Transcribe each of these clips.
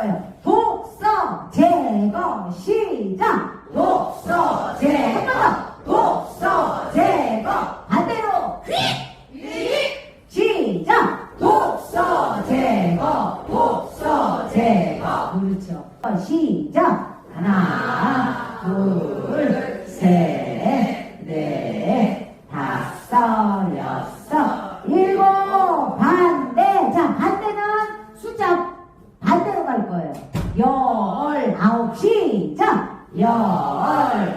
거예요. 독서 제거 시작. 독서 제거. 독서 제거. 반대로. 시작. 독서 제거. 독서 제거. 그렇죠. 시작. 하나, 둘, 셋, 넷, 다섯, 여섯, 일곱, 반대. 자, 반대는 숫자 반대로 갈 거예요. 열, 아홉, 시작. 열,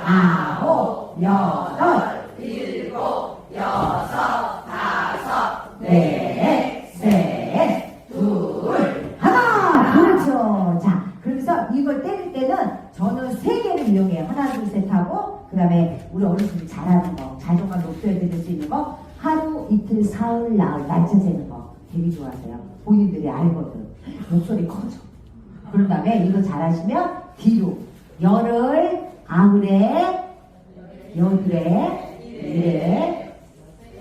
아홉, 여덟, 일곱, 여섯, 다섯, 넷, 셋, 둘, 하나. 그렇죠. 자, 그래서 이걸 때릴 때는 저는 세 개를 이용해요. 하나, 둘, 셋 하고, 그 다음에 우리 어르신들 잘하는 거, 자존감 높여야 될수 있는 거, 하루, 이틀, 사흘, 나흘, 날짜 재는 거 되게 좋아하세요. 본인들이 알거든. 목소리 커져. 그런 다음에 이거 잘하시면 뒤로 열흘, 아흘에, 여덟에, 일에,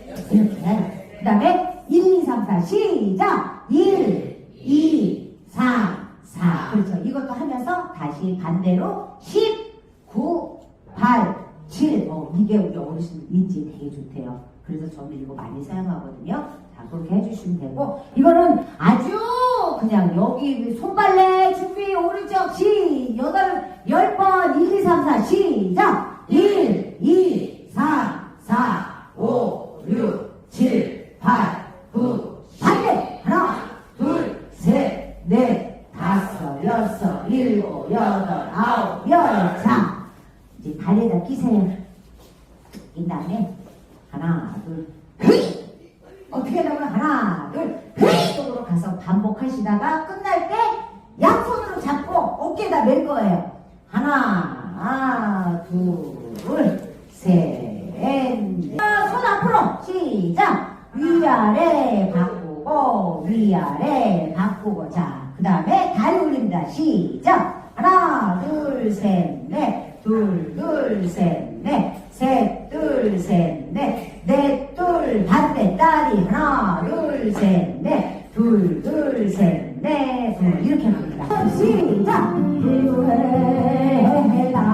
이렇게. 그 다음에 1, 2, 3, 4 시작! 1, 2, 3, 4 그렇죠. 이것도 하면서 다시 반대로 10, 9, 8, 7 어, 이게 우리 어르신들 인지 되게 좋대요. 그래서 저는 이거 많이 사용하거든요. 자, 그렇게 해주시면 되고 이거는 아주 그냥 여기 손발레 오른쪽 시 여덟 열 번 1, 2, 3, 4 시작! 1, 2, 3, 4, 5, 6, 7, 8, 9 반대 하나 둘 셋 넷 다섯 여섯 일곱 여덟 아홉 열 자 이제 다리에다 끼세요. 이 다음에 하나 둘 흐이 어떻게 하냐면 하나 둘 흐이 쪽으로 가서 반복하시다가 끝날 때 어깨에다 멜 거예요. 하나 둘 셋 넷. 손 앞으로. 시작. 위아래 바꾸고 위아래 바꾸고. 자그 다음에 다리 올립니다. 시작. 하나 둘 셋 넷 둘 둘 셋 둘, 둘, 셋, 넷, 넷. 이렇게 합니다. 시작! 기도해, 해라.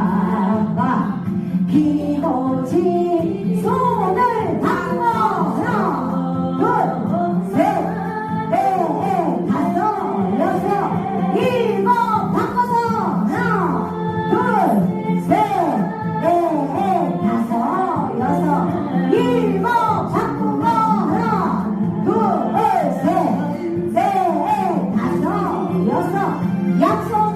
That's all.